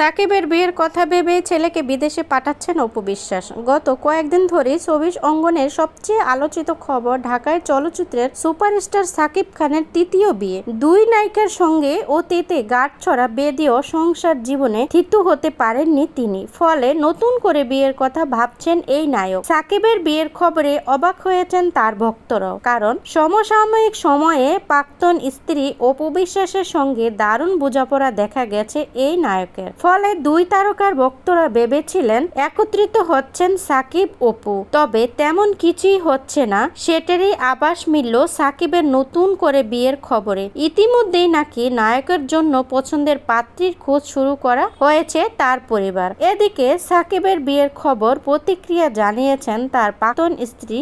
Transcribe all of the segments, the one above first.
সাকিবের বিয়ের কথা ভেবে ছেলেকে বিদেশে পাঠাচ্ছেন অপু বিশ্বাস। গত কয়েকদিন ধরেই ছবির অঙ্গনের সবচেয়ে আলোচিত খবর ঢাকায় চলচ্চিত্রের সুপারস্টার সাকিব খানের তৃতীয় বিয়ে। দুই নায়িকার সঙ্গে অতীতে গাঁটছড়া বেদিও সংসার জীবনে থিতু হতে পারেননি তিনি। ফলে নতুন করে বিয়ের কথা ভাবছেন এই নায়ক। সাকিবের বিয়ের খবরে অবাক হয়েছেন তার ভক্তরাও। কারণ সমসাময়িক সময়ে প্রাক্তন স্ত্রী অপু বিশ্বাসের সঙ্গে দারুণ বোঝাপড়া দেখা গেছে এই নায়কের। ফলে দুই তারকার ভক্তরা ভেবেছিলেন, একত্রিত হচ্ছেন সাকিব, অপু। তবে তেমন কিছুই হচ্ছে না। সেটারই আভাস মিলল সাকিবের নতুন করে বিয়ের খবরে। ইতিমধ্যেই নাকি নায়কের জন্য পছন্দের পাত্রীর খোঁজ শুরু করা হয়েছে তার পরিবার। এদিকে সাকিবের বিয়ের খবর প্রতিক্রিয়া জানিয়েছেন তার প্রাক্তন স্ত্রী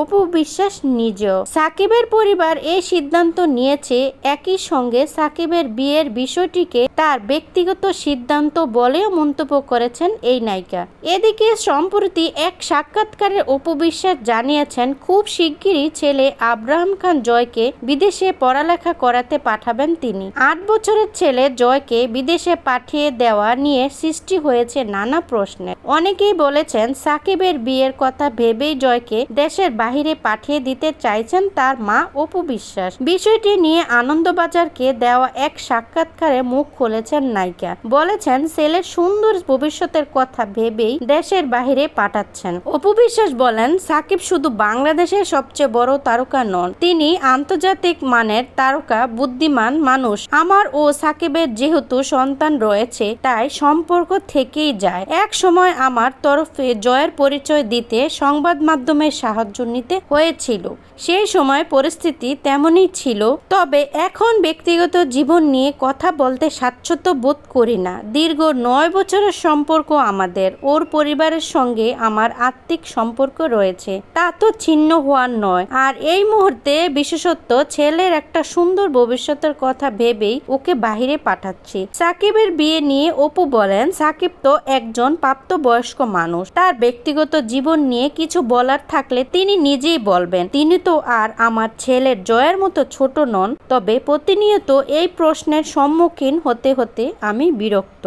অপু বিশ্বাস নিজেও। সাকিবের পরিবার এই সিদ্ধান্ত নিয়েছে একই সঙ্গে সাকিবের বিয়ের বিষয়টিকে তার ব্যক্তিগত সিদ্ধান্ত বলেও মন্তব্য করেছেন এই নায়িকা। এদিকে সম্প্রতি এক সাক্ষাৎকারে অপু বিশ্বাস জানিয়েছেন, খুব শিগগিরই ছেলে আব্রাহাম খান জয়কে বিদেশে পড়ালেখা করাতে পাঠাবেন তিনি। আট বছরের ছেলে জয়কে বিদেশে পাঠিয়ে দেওয়া নিয়ে সৃষ্টি হয়েছে নানা প্রশ্নের। অনেকেই বলেছেন, সাকিবের বিয়ের কথা ভেবেই জয়কে দেশের বাহিরে পাঠিয়ে দিতে চাইছেন তার মা অপু বিশ্বাস। বিষয়টি নিয়ে আনন্দবাজারকে দেওয়া এক সাক্ষাৎকারে মুখ খুলেছেন নায়িকা। বলেছেন, ছেলের সুন্দর ভবিষ্যতের কথা ভেবেই দেশের বাহিরে পাঠাচ্ছেন। অপু বিশ্বাস বলেন, সাকিব শুধু বাংলাদেশের সবচেয়ে বড় তারকা নন, তিনি আন্তর্জাতিক মানের তারকা, বুদ্ধিমান মানুষ। আমার ও সাকিবের যেহেতু সন্তান রয়েছে, তাই সম্পর্ক থেকেই যায়। এক সময় আমার তরফে জয়ের পরিচয় দিতে সংবাদ মাধ্যমের সাহায্য নিতে হয়েছিল। সেই সময় পরিস্থিতি তেমনই ছিল, তবে এখন ব্যক্তিগত জীবন নিয়ে কথা বলতে স্বাচ্ছন্দ্য বোধ করি না। দীর্ঘ নয় বছরের সম্পর্ক আমাদের, ওর পরিবারের সঙ্গে আমার আত্মিক সম্পর্ক রয়েছে। তা তো ছিন্ন হওয়ার নয়। আর এই মুহূর্তে বিশেষত ছেলের একটা সুন্দর ভবিষ্যতের কথা ভেবেই ওকে বাহিরে পাঠাচ্ছি। সাকিবের বিয়ে নিয়ে অপু বলেন, সাকিব তো একজন প্রাপ্তবয়স্ক মানুষ। তার ব্যক্তিগত জীবন নিয়ে কিছু বলার থাকলে তিনি নিজেই বলবেন, তিনি তো আর আমার ছেলের জয়ের মতো ছোট নন, তবে প্রতিনিয়ত এই প্রশ্নের সম্মুখীন হতে হতে আমি বিরক্ত।